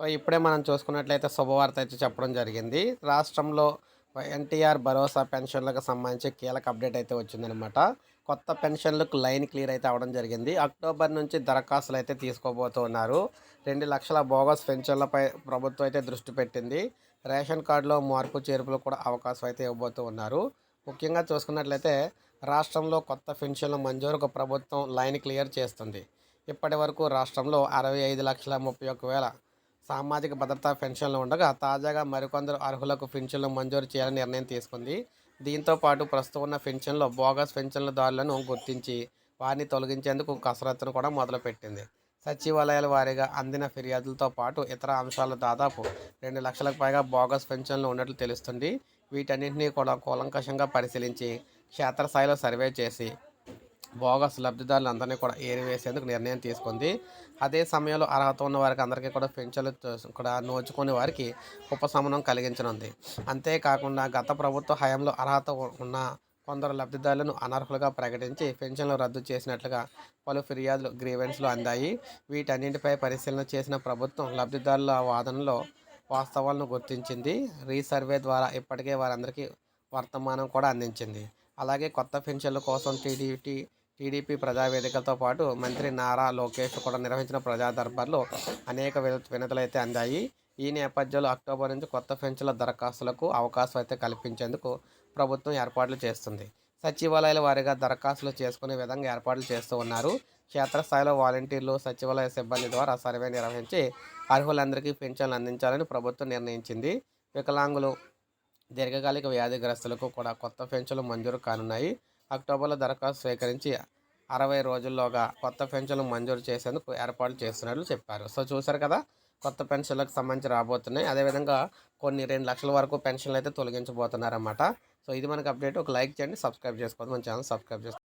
So ఇప్పుడే మనం చూసుకున్నట్లయితే శుభవార్త అయితే చెప్పడం జరిగింది. రాష్ట్రంలో ఎన్టీఆర్ భరోసా పెన్షన్లకు సంబంధించి కీలక అప్డేట్ అయితే వచ్చిందనమాట కొత్త పెన్షన్లకు లైన్ క్లియర్ అయితే అవడం జరిగింది. అక్టోబర్ నుంచి దరఖాస్తులు అయితే తీసుకోబోతున్నారు రెండు లక్షల బోగస్ పెన్షన్లపై ప్రభుత్వం అయితే దృష్టి పెట్టింది. రేషన్ కార్డులో మార్పు చేర్పులు కూడా అవకాశం అయితే ఇవ్వబోతూ ఉన్నారు. ముఖ్యంగా చూసుకున్నట్లయితే రాష్ట్రంలో కొత్త పెన్షన్ల మంజూరుకు ప్రభుత్వం లైన్ క్లియర్ చేస్తుంది. ఇప్పటి వరకు రాష్ట్రంలో అరవై ఐదు లక్షల ముప్పై ఒక్క వేల సామాజిక భద్రతా పెన్షన్లు ఉండగా తాజాగా మరికొందరు అర్హులకు పెన్షన్లు మంజూరు చేయాలని నిర్ణయం తీసుకుంది. దీంతో పాటు ప్రస్తుతం ఉన్న పెన్షన్లో బోగస్ పెన్షన్లదారులను గుర్తించి వారిని తొలగించేందుకు కసరత్తును కూడా మొదలుపెట్టింది. సచివాలయాల వారీగా అందిన ఫిర్యాదులతో పాటు ఇతర అంశాలు దాదాపు రెండు లక్షలకు పైగా బోగస్ పెన్షన్లు ఉన్నట్లు తెలుస్తుంది. వీటన్నింటినీ కూడా కూలంకషంగా పరిశీలించి క్షేత్రస్థాయిలో సర్వే చేసి బోగస్ లబ్ధిదారులందరినీ కూడా ఏరివేసేందుకు నిర్ణయం తీసుకుంది. అదే సమయంలో అర్హత ఉన్న వారికి అందరికీ కూడా పెన్షన్లు కూడా నోచుకునే వారికి ఉపశమనం కలిగించనుంది. అంతేకాకుండా గత ప్రభుత్వ హయాంలో అర్హత ఉన్న కొందరు లబ్ధిదారులను అనర్హులుగా ప్రకటించి పెన్షన్లు రద్దు చేసినట్లుగా పలు ఫిర్యాదులు గ్రీవెన్స్లు అందాయి. వీటన్నింటిపై పరిశీలన చేసిన ప్రభుత్వం లబ్ధిదారుల వాదనలో వాస్తవాలను గుర్తించింది. రీసర్వే ద్వారా ఇప్పటికే వారందరికీ వర్తమానం కూడా అందించింది. అలాగే కొత్త పెన్షన్ల కోసం టీడీటీ టీడీపీ ప్రజావేదికలతో పాటు మంత్రి నారా లోకేష్ కూడా నిర్వహించిన ప్రజా దర్బార్లో అనేక విన- వినతులు అయితే అందాయి. ఈ నేపథ్యంలో అక్టోబర్ నుంచి కొత్త పెన్షన్ల దరఖాస్తులకు అవకాశం అయితే కల్పించేందుకు ప్రభుత్వం ఏర్పాట్లు చేస్తుంది. సచివాలయాల వారీగా దరఖాస్తులు చేసుకునే విధంగా ఏర్పాట్లు చేస్తూ ఉన్నారు. క్షేత్రస్థాయిలో వాలంటీర్లు సచివాలయ సిబ్బంది ద్వారా సర్వే నిర్వహించి అర్హులందరికీ పెన్షన్లు అందించాలని ప్రభుత్వం నిర్ణయించింది. వికలాంగులు దీర్ఘకాలిక వ్యాధిగ్రస్తులకు కూడా కొత్త పెన్షన్లు మంజూరు కానున్నాయి. అక్టోబర్లో దరఖాస్తు స్వీకరించి అరవై రోజుల్లోగా కొత్త పెన్షన్లు మంజూరు చేసేందుకు ఏర్పాట్లు చేస్తున్నట్లు చెప్పారు. సో చూసారు కదా? కొత్త పెన్షన్లకు సంబంధించి రాబోతున్నాయి. అదేవిధంగా కొన్ని రెండు లక్షల వరకు పెన్షన్లు అయితే తొలగించబోతున్నారన్నమాట. సో ఇది మనకు అప్డేట్. ఒక లైక్ చేయండి సబ్స్క్రైబ్ చేసుకోండి. మన ఛానల్ సబ్స్క్రైబ్ చేసుకోండి.